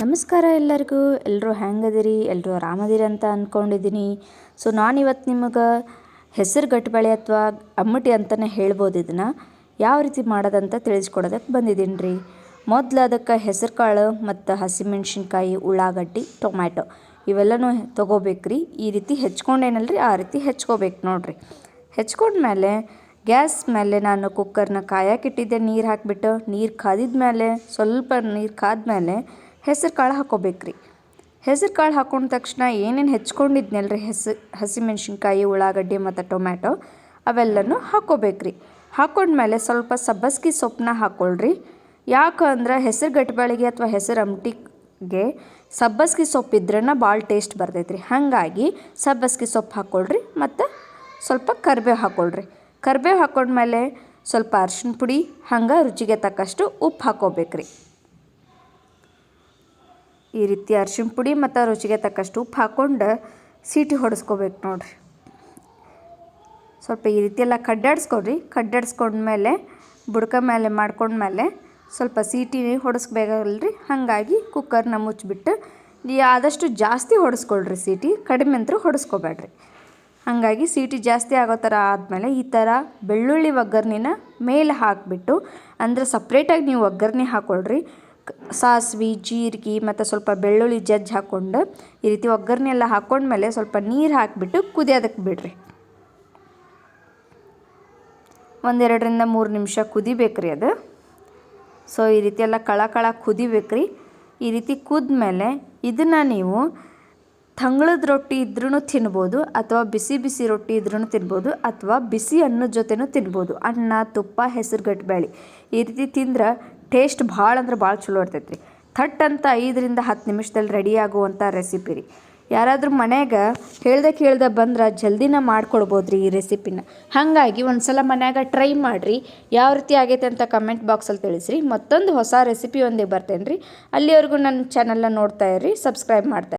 ನಮಸ್ಕಾರ ಎಲ್ಲರಿಗೂ. ಎಲ್ಲರೂ ಹೆಂಗದಿರಿ? ಎಲ್ಲರೂ ಆರಾಮದಿರಿ ಅಂತ ಅಂದ್ಕೊಂಡಿದ್ದೀನಿ ಸೊ ನಾನಿವತ್ತು ನಿಮಗೆ ಹೆಸರು ಗಟ್ಬಳೆ ಅಥವಾ ಅಮ್ಮಟಿ ಅಂತಲೇ ಹೇಳ್ಬೋದು ಇದನ್ನು. ಯಾವ ರೀತಿ ಮಾಡೋದಂತ ತಿಳಿಸ್ಕೊಡೋದಕ್ಕೆ ಬಂದಿದ್ದೀನಿ ರೀ ಮೊದಲು ಅದಕ್ಕೆ ಹೆಸರು ಕಾಳು ಮತ್ತು ಹಸಿಮೆಣ್ಸಿನ್ಕಾಯಿ, ಉಳ್ಳಾಗಡ್ಡಿ, ಟೊಮ್ಯಾಟೊ ಇವೆಲ್ಲನೂ ತೊಗೋಬೇಕ್ರಿ. ಈ ರೀತಿ ಹೆಚ್ಕೊಂಡೇನಲ್ರಿ? ಆ ರೀತಿ ಹೆಚ್ಕೋಬೇಕು ನೋಡಿರಿ. ಹೆಚ್ಕೊಂಡ್ಮೇಲೆ ಗ್ಯಾಸ್ ಮೇಲೆ ನಾನು ಕುಕ್ಕರ್ನ ಕಾಯಕ್ಕಿಟ್ಟಿದ್ದೆ ನೀರು ಹಾಕಿಬಿಟ್ಟು ನೀರು ಕಾದಿದ ಮೇಲೆ ಸ್ವಲ್ಪ ನೀರು ಕಾದ್ಮೇಲೆ ಹೆಸರು ಕಾಳು ಹಾಕ್ಕೋಬೇಕ್ರಿ ಹೆಸರು ಕಾಳು ಹಾಕೊಂಡ ತಕ್ಷಣ ಏನೇನು ಹೆಚ್ಕೊಂಡಿದ್ನಲ್ರಿ ಹೆಸ್, ಹಸಿಮೆಣ್ಸಿನ್ಕಾಯಿ, ಉಳ್ಳಾಗಡ್ಡಿ ಮತ್ತು ಟೊಮ್ಯಾಟೊ ಅವೆಲ್ಲನೂ ಹಾಕ್ಕೋಬೇಕ್ರಿ ಹಾಕೊಂಡ್ಮೇಲೆ ಸ್ವಲ್ಪ ಸಬ್ಬಸ್ಗಿ ಸೊಪ್ಪನ್ನ ಹಾಕ್ಕೊಳ್ರಿ ಯಾಕಂದ್ರೆ ಹೆಸರು ಗಟ್ಬಾಳಿಗೆ ಅಥವಾ ಹೆಸರು ಅಮ್ಟಿಗೆ ಸಬ್ಬಸ್ಗಿ ಸೊಪ್ಪು ಇದ್ರನ್ನ ಭಾಳ ಟೇಸ್ಟ್ ಬರ್ತೈತ್ರಿ. ಹಾಗಾಗಿ ಸಬ್ಬಸ್ಗಿ ಸೊಪ್ಪು ಹಾಕ್ಕೊಳ್ರಿ ಮತ್ತು ಸ್ವಲ್ಪ ಕರಿಬೇವು ಹಾಕ್ಕೊಳ್ರಿ ಕರಿಬೇವು ಹಾಕ್ಕೊಂಡ್ಮೇಲೆ ಸ್ವಲ್ಪ ಅರ್ಶಿಣ ಪುಡಿ, ಹಂಗೆ ರುಚಿಗೆ ತಕ್ಕಷ್ಟು ಉಪ್ಪು ಹಾಕ್ಕೋಬೇಕ್ರಿ ಈ ರೀತಿ ಅರ್ಶಿಣ ಪುಡಿ ಮತ್ತು ರುಚಿಗೆ ತಕ್ಕಷ್ಟು ಉಪ್ಪು ಹಾಕ್ಕೊಂಡು ಸೀಟಿ ಹೊಡೆಸ್ಕೋಬೇಕು ನೋಡ್ರಿ. ಸ್ವಲ್ಪ ಈ ರೀತಿಯೆಲ್ಲ ಕಡ್ಡಾಡಿಸ್ಕೊಡ್ರಿ. ಕಡ್ಡಾಡಿಸ್ಕೊಂಡ್ಮೇಲೆ ಬುಡಕ ಮೇಲೆ ಮಾಡ್ಕೊಂಡ್ಮೇಲೆ ಸ್ವಲ್ಪ ಸೀಟಿ ಹೊಡೆಸ್ಬೇಕಲ್ರಿ. ಹಾಗಾಗಿ ಕುಕ್ಕರ್ನ ಮುಚ್ಚಿಬಿಟ್ಟು ಆದಷ್ಟು ಜಾಸ್ತಿ ಹೊಡೆಸ್ಕೊಳ್ರಿ ಸೀಟಿ. ಕಡಿಮೆ ಅಂತೂ ಹೊಡೆಸ್ಕೋಬೇಡ್ರಿ. ಹಾಗಾಗಿ ಸೀಟಿ ಜಾಸ್ತಿ ಆಗೋ ಥರ ಆದಮೇಲೆ ಈ ಥರ ಬೆಳ್ಳುಳ್ಳಿ ಒಗ್ಗರ್ಣಿನ ಮೇಲೆ ಹಾಕಿಬಿಟ್ಟು, ಅಂದರೆ ಸಪ್ರೇಟಾಗಿ ನೀವು ಒಗ್ಗರಣೆ ಹಾಕ್ಕೊಳ್ರಿ ಸಾಸ್ವೆ, ಜೀರಿಗೆ ಮತ್ತು ಸ್ವಲ್ಪ ಬೆಳ್ಳುಳ್ಳಿ ಜಜ್ಜಿ ಹಾಕ್ಕೊಂಡು ಈ ರೀತಿ ಒಗ್ಗರಣೆ ಎಲ್ಲ ಹಾಕ್ಕೊಂಡ್ಮೇಲೆ ಸ್ವಲ್ಪ ನೀರು ಹಾಕಿಬಿಟ್ಟು ಕುದಿಯೋದಕ್ಕೆ ಬಿಡ್ರಿ. ಒಂದೆರಡರಿಂದ ಮೂರು ನಿಮಿಷ ಕುದಿಬೇಕ್ರಿ ಅದು. ಸೊ, ಈ ರೀತಿ ಎಲ್ಲ ಕಳ ಕಳ ಕುದಿಬೇಕ್ರಿ. ಈ ರೀತಿ ಕುದ್ಮೇಲೆ ಇದನ್ನು ನೀವು ತಂಗಳದ ರೊಟ್ಟಿ ಇದ್ರೂ ತಿನ್ಬೋದು ಅಥವಾ ಬಿಸಿ ಬಿಸಿ ರೊಟ್ಟಿ ಇದ್ರೂ ತಿನ್ಬೋದು ಅಥವಾ ಬಿಸಿ ಅನ್ನದ ಜೊತೆನೂ ತಿನ್ಬೋದು. ಅನ್ನ, ತುಪ್ಪ ಹೆಸರು ಬೇಳೆ ಈ ರೀತಿ ತಿಂದ್ರೆ ಟೇಸ್ಟ್ ಭಾಳ ಅಂದ್ರೆ ಭಾಳ ಚಲೋ ಇರ್ತೈತೆ ಥಟ್ ಅಂತ ಐದರಿಂದ ಹತ್ತು ನಿಮಿಷದಲ್ಲಿ ರೆಡಿ ಆಗುವಂಥ ರೆಸಿಪಿ ರೀ. ಯಾರಾದರೂ ಮನ್ಯಾಗ ಹೇಳ್ದೆ ಕೇಳ್ದೆ ಬಂದ್ರೆ ಜಲ್ದಿನ ಮಾಡ್ಕೊಡ್ಬೋದು ರೀ ಈ ರೆಸಿಪಿನ ಹಾಗಾಗಿ ಒಂದು ಸಲ ಮನ್ಯಾಗ ಟ್ರೈ ಮಾಡಿರಿ. ಯಾವ ರೀತಿ ಆಗೈತೆ ಅಂತ ಕಮೆಂಟ್ ಬಾಕ್ಸಲ್ಲಿ ತಿಳಿಸ್ರಿ. ಮತ್ತೊಂದು ಹೊಸ ರೆಸಿಪಿ ಒಂದೇ ಬರ್ತೇನೆ ರೀ ಅಲ್ಲಿವರೆಗೂ ನನ್ನ ಚಾನಲ್ನ ನೋಡ್ತಾ ಇರ್ರಿ. ಸಬ್ಸ್ಕ್ರೈಬ್ ಮಾಡ್ತಾ